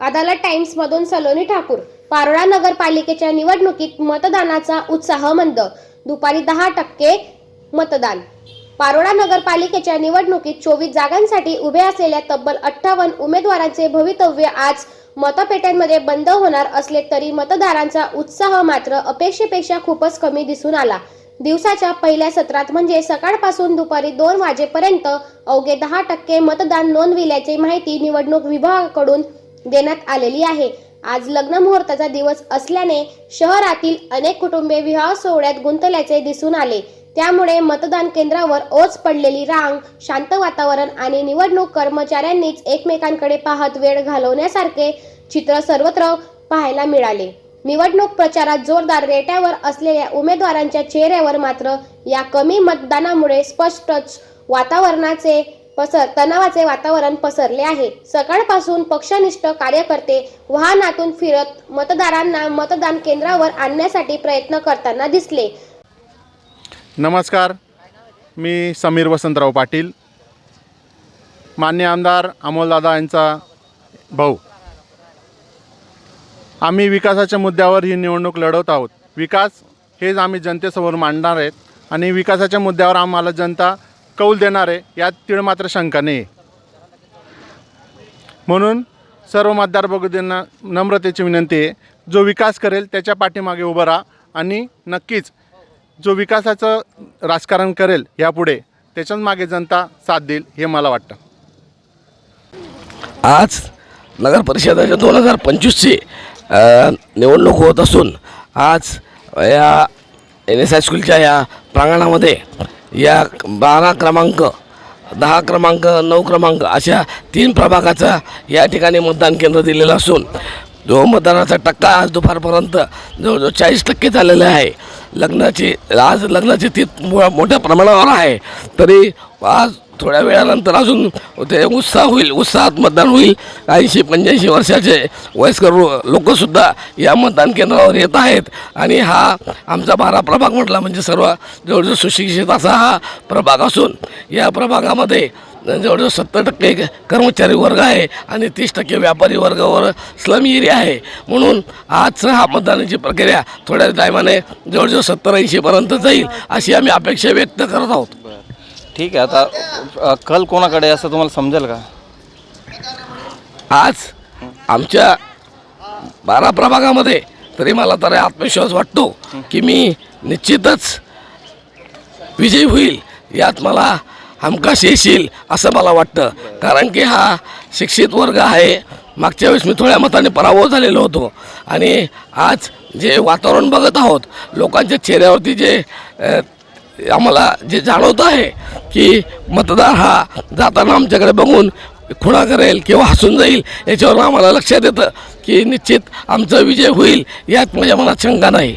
अदालत times मधून सलोनी ठाकूर पारोळा नगरपालिकेच्या निवडणुकीत मतदानाचा उत्साह मंद. दुपारी दहा टक्के मतदान. पारोळा नगरपालिकेच्या निवडणुकीत चोवीस जागांसाठी उभे असलेल्या तब्बल अठ्ठावन्न उमेदवारांचे भवितव्य आज मतपेट्यांमध्ये बंद होणार असले तरी मतदारांचा उत्साह मात्र अपेक्षेपेक्षा खूपच कमी दिसून आला. दिवसाच्या पहिल्या सत्रात म्हणजे सकाळपासून दुपारी दोन वाजेपर्यंत अवघे दहा टक्के मतदान नोंदविल्याची माहिती निवडणूक विभागाकडून देण्यात आलेली आहे. आज लग्न मुहूर्ताचा दिवस असल्याने शहरातील अनेक कुटुंबे विवाह सोहळ्यात गुंतल्याचे दिसून आले. त्यामुळे मतदान केंद्रावर ओस पडलेली रांग शांत वातावरण आणि निवडणूक कर्मचाऱ्यांनीच एकमेकांकडे पाहत वेळ घालवण्यासारखे चित्र सर्वत्र पाहायला मिळाले. निवडणूक प्रचारात जोरदार रेट्यावर असलेल्या उमेदवारांच्या चेहऱ्यावर मात्र या कमी मतदानामुळे स्पष्टच वातावरणाचे पसर तणावाचे वातावरण पसरले आहे. सकाळपासून पक्षनिष्ठ कार्यकर्ते वाहनातून फिरत मतदारांना मतदान केंद्रावर आणण्यासाठी प्रयत्न करताना दिसले. नमस्कार. मी समीर वसंतराव पाटील. मान्य आमदार अमोलदादा यांचा भाऊ. आम्ही विकासाच्या मुद्द्यावर ही निवडणूक लढवत आहोत. विकास हेच आम्ही जनतेसमोर मांडणार आहेत आणि विकासाच्या मुद्द्यावर आम्हाला जनता कौल देणार आहे यात तीळ मात्र शंका नाही म्हणून सर्व मतदार बघूंना नम्रतेची विनंती आहे जो विकास करेल त्याच्या पाठीमागे उभं राहा आणि नक्कीच जो विकासाचं राजकारण करेल यापुढे त्याच्याच मागे जनता साथ देईल हे मला वाटतं. आज नगर परिषदाच्या दोन हजार पंचवीसची निवडणूक होत असून आज या एन एस हायस्कूलच्या या प्रांगणामध्ये या बारा क्रमांक दहा क्रमांक नऊ क्रमांक अशा तीन प्रभागाचा या ठिकाणी मतदान केंद्र दिलेलं असून जो मतदानाचा टक्का आज दुपारपर्यंत जवळजवळ चाळीस टक्के झालेला आहे. लग्नाची आज लग्नाची ती मो- मोठ्या प्रमाणावर आहे. तरी आज थोड्या वेळानंतर अजून ते उत्साह होईल उत्साहात मतदान होईल. ऐंशी पंच्याऐंशी वर्षाचे वयस्कर लोकसुद्धा या मतदान केंद्रावर येत आहेत. आणि हा आमचा बारा प्रभाग म्हटला म्हणजे सर्व जवळजवळ सुशिक्षित असा हा प्रभाग असून या प्रभागामध्ये जवळजवळ सत्तर टक्के कर्मचारी वर्ग आहे आणि तीस टक्के व्यापारी वर्गावर स्लम एरिया आहे. म्हणून आजचं हा मतदानाची प्रक्रिया थोड्या टायमाने जवळजवळ सत्तर ऐंशीपर्यंत जाईल अशी आम्ही अपेक्षा व्यक्त करत आहोत. ठीक आहे आता अ, कल कोणाकडे आहे असं तुम्हाला समजेल का? आज आमच्या बारा प्रभागामध्ये तरी मला तर आत्मविश्वास वाटतो की मी निश्चितच विजयी होईल यात मला हमखास येशील असं मला वाटतं. कारण की हा शिक्षित वर्ग आहे. मागच्या वेळेस मी थोड्या मताने पराभव झालेलो होतो. आणि आज जे वातावरण बघत आहोत लोकांच्या चेहऱ्यावरती जे अ, आम्हाला जे जाणवत आहे की मतदार हा जाताना आमच्याकडे बघून खुणा करेल किंवा हसून जाईल याच्यावर आम्हाला लक्षात येतं की निश्चित आमचा विजय होईल यात माझ्या मनात शंका नाही.